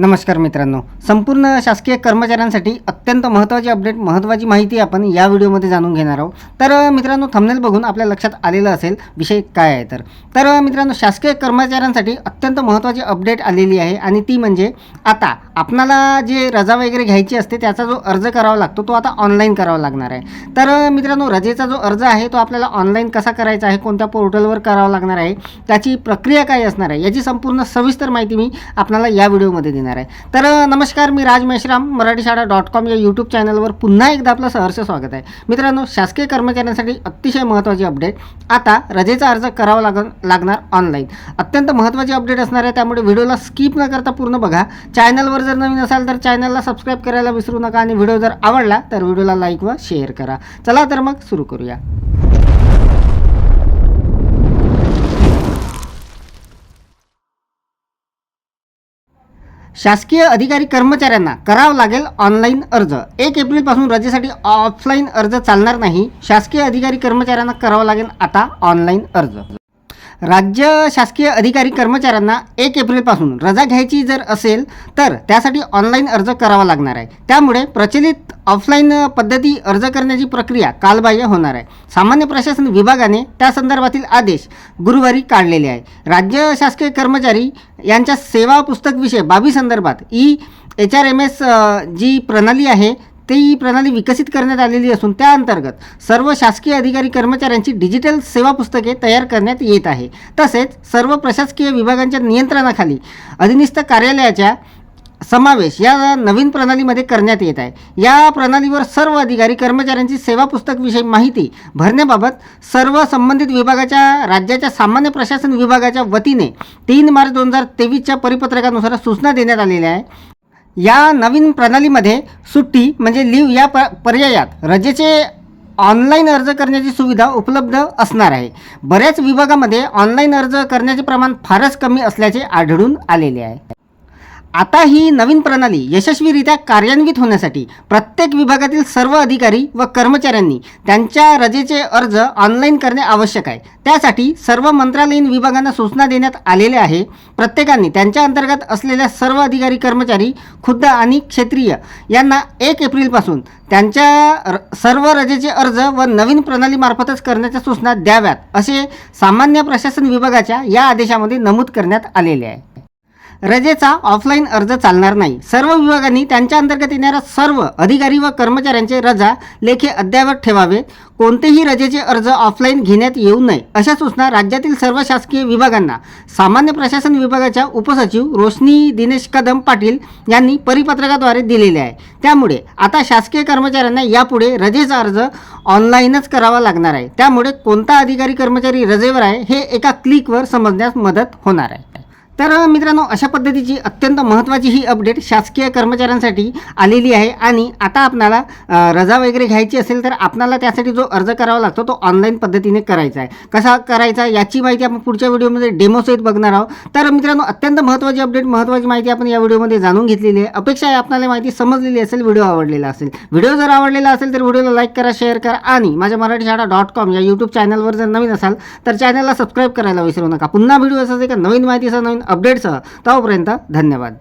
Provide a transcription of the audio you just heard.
नमस्कार मित्रांनो. संपूर्ण शासकीय कर्मचाऱ्यांसाठी अत्यंत महत्त्वाची अपडेट महत्त्वाची माहिती आपण या व्हिडिओमध्ये जाणून घेणार आहोत. तर मित्रांनो थंबनेल बघून आपल्या लक्षात आलेलं असेल विषय काय आहे तर. तर मित्रांनो शासकीय कर्मचाऱ्यांसाठी अत्यंत महत्त्वाची अपडेट आलेली आहे आणि ती म्हणजे आता आपणाला जे रजा वगैरे घ्यायची असते त्याचा जो अर्ज करावा लागतो तो आता ऑनलाईन करावा लागणार आहे. तर मित्रांनो रजेचा जो अर्ज आहे तो आपल्याला ऑनलाईन कसा करायचा आहे कोणत्या पोर्टलवर करावा लागणार आहे त्याची प्रक्रिया काय असणार आहे याची संपूर्ण सविस्तर माहिती मी आपल्याला या व्हिडिओमध्ये देणार आहे. तर नमस्कार मी राज मेश्राम मराठी शाळा डॉट कॉम या यूट्यूब चॅनलवर पुन्हा एकदा आपलं सहर्ष स्वागत आहे. मित्रांनो शासकीय कर्मचाऱ्यांसाठी अतिशय महत्त्वाची अपडेट आता रजेचा अर्ज करावा लाग लागणार ऑनलाईन अत्यंत महत्त्वाची अपडेट असणार आहे त्यामुळे व्हिडिओला स्किप न करता पूर्ण बघा. चॅनलवर जर नवीन असाल तर चॅनलला सबस्क्राईब करायला विसरू नका आणि व्हिडिओ जर आवडला तर व्हिडिओला लाईक व शेअर करा. चला तर मग सुरू करूया. शासकीय अधिकारी कर्मचाऱ्यांना करावा लागेल ऑनलाईन अर्ज. एक एप्रिलपासून रजेसाठी ऑफलाईन अर्ज चालणार नाही. शासकीय अधिकारी कर्मचाऱ्यांना करावा लागेल आता ऑनलाईन अर्ज. राज्य शासकीय अधिकारी कर्मचाऱ्यांना एक एप्रिलपासून रजा घ्यायची जर असेल तर त्यासाठी ऑनलाईन अर्ज करावा लागणार आहे. त्यामुळे प्रचलित ऑफलाईन पद्धती अर्ज करण्याची प्रक्रिया कालबाह्य होणार आहे. सामान्य प्रशासन विभागाने त्या संदर्भातील आदेश गुरुवारी काढलेले आहे. राज्य शासकीय कर्मचारी यांच्या सेवा पुस्तक विषय बाबी संदर्भात E H R M S G प्रणाली आहे ती प्रणाली विकसित करण्यात आलेली असून त्या अंतर्गत सर्व शासकीय अधिकारी कर्मचाऱ्यांची डिजिटल सेवा पुस्तके तयार करण्यात येत आहे. तसेच सर्व प्रशासकीय विभागांच्या नियंत्रणाखाली अधिनिस्त कार्यालयाच्या समावेश या नवीन प्रणालीमध्ये करण्यात येत आहे. या प्रणालीवर सर्व अधिकारी कर्मचाऱ्यांची सेवा पुस्तकविषयी माहिती भरण्याबाबत सर्व संबंधित विभागाच्या राज्याच्या सामान्य प्रशासन विभागाच्या वतीने तीन मार्च दोन हजार तेवीसच्या परिपत्रकानुसार सूचना देण्यात आलेल्या आहे या नवीन प्रणालीमध्ये सुट्टी म्हणजे लिव्ह या प पर्यायात रजेचे ऑनलाईन अर्ज करण्याची सुविधा उपलब्ध असणार आहे. बऱ्याच विभागामध्ये ऑनलाईन अर्ज करण्याचे प्रमाण फारच कमी असल्याचे आढळून आलेले आहे. आता ही नवीन प्रणाली यशस्वीरित्या कार्यान्वित होण्यासाठी प्रत्येक विभागातील सर्व अधिकारी व कर्मचाऱ्यांनी त्यांच्या रजेचे अर्ज ऑनलाईन करणे आवश्यक आहे. त्यासाठी सर्व मंत्रालयीन विभागांना सूचना देण्यात आलेल्या आहे. प्रत्येकाने त्यांच्या अंतर्गत असलेल्या सर्व अधिकारी कर्मचारी खुद्द आणि क्षेत्रीय यांना एक एप्रिलपासून त्यांच्या र सर्व रजेचे अर्ज व नवीन प्रणालीमार्फतच करण्याच्या सूचना द्याव्यात असे सामान्य प्रशासन विभागाच्या या आदेशामध्ये नमूद करण्यात आलेले आहे. रजेचा ऑफलाईन अर्ज चालणार नाही. सर्व विभागांनी त्यांच्या अंतर्गत येणाऱ्या सर्व अधिकारी व कर्मचाऱ्यांचे रजा लेखे अद्ययावत ठेवावेत कोणतेही रजेचे अर्ज ऑफलाईन घेण्यात येऊ नये अशा सूचना राज्यातील सर्व शासकीय विभागांना. सामान्य प्रशासन विभागाच्या उपसचिव रोशनी दिनेश कदम पाटील यांनी परिपत्रकाद्वारे दिलेले आहे. त्यामुळे आता शासकीय कर्मचाऱ्यांना यापुढे रजेचा अर्ज ऑनलाईनच करावा लागणार आहे. त्यामुळे कोणता अधिकारी कर्मचारी रजेवर आहे हे एका क्लिकवर समजण्यास मदत होणार आहे. तर मित्रांनो अशा पद्धतीची अत्यंत महत्त्वाची ही अपडेट शासकीय कर्मचाऱ्यांसाठी आलेली आहे. आणि आता आपणाला रजा वगैरे घ्यायची असेल तर आपणाला त्यासाठी जो अर्ज करावा लागतो तो ऑनलाईन पद्धतीने करायचा आहे. कसा करायचा याची माहिती आपण पुढच्या व्हिडिओमध्ये डेमोसहित बघणार आहोत. तर मित्रांनो अत्यंत महत्त्वाची अपडेट महत्त्वाची माहिती आपण या व्हिडिओमध्ये जाणून घेतलेली आहे. अपेक्षा आहे आपल्याला माहिती समजलेली असेल व्हिडिओ आवडलेला असेल. व्हिडिओ जर आवडलेला असेल तर व्हिडिओला लाईक करा शेअर करा आणि माझ्या मराठी शाळा डॉट कॉम या यूट्यूब चॅनलवर जर नवीन असाल तर चॅनलला सबस्क्राईब करायला विसरू नका. पुन्हा व्हिडिओ असाच एका नवीन माहितीचा नवीन अपडेट्सह तोपर्यंत धन्यवाद.